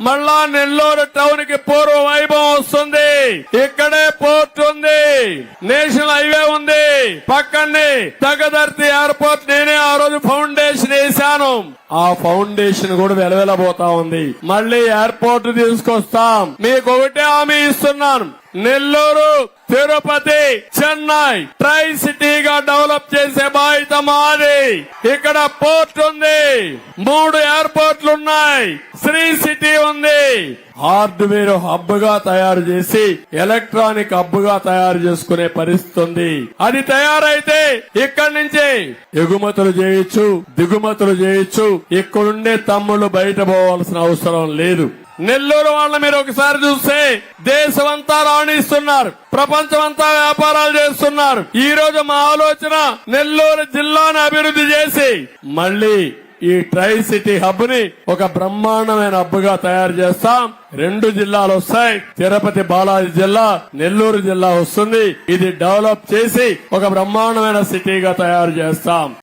మళ్ళా నెల్లూరు టౌన్కి పూర్వ వైభవం వస్తుంది. ఇక్కడే పోర్ట్ ఉంది. నేషనల్ హైవే ఉంది. పక్కనే తగదర్తి ఎయిర్పోర్ట్ నేనే ఆ రోజు ఫౌండేషన్ వేశాను. ఆ ఫౌండేషన్ కూడా వెలవెలబోతా ఉంది. మళ్ళీ ఎయిర్పోర్ట్ తీసుకొస్తాం. మీకు ఒకటే హామీ ఇస్తున్నాను. నెల్లూరు తిరుపతి చెన్నై ట్రై సిటీగా డెవలప్ చేసే బాధ్యత మాది. ఇక్కడ పోర్ట్ ఉంది. మూడు ఎయిర్పోర్ట్లు ఉన్నాయి శ్రీ సిటీ ఉంది. హార్డ్వేర్ హబ్గా తయారు చేసి ఎలక్ట్రానిక్ హబ్గా తయారు చేసుకునే పరిస్థితి ఉంది. అది తయారైతే ఇక్కడి నుంచి ఎగుమతులు చేయొచ్చు దిగుమతులు చేయొచ్చు. ఇక్కడుండే తమ్ముళ్ళు బయట పోవాల్సిన అవసరం లేదు. నెల్లూరు వాళ్ళ మీరు ఒకసారి చూస్తే దేశమంతా రాణిస్తున్నారు ప్రపంచమంతా వ్యాపారాలు చేస్తున్నారు. ఈ రోజు మా ఆలోచన నెల్లూరు జిల్లాను అభివృద్ధి చేసి మళ్ళీ ఈ ట్రై సిటీ హబ్ని ఒక బ్రహ్మాండమైన హబ్గా తయారు చేస్తాం. రెండు జిల్లాలు వస్తాయి. తిరుపతి బాలాజీ జిల్లా నెల్లూరు జిల్లా వస్తుంది. ఇది డెవలప్ చేసి ఒక బ్రహ్మాండమైన సిటీగా తయారు చేస్తాం.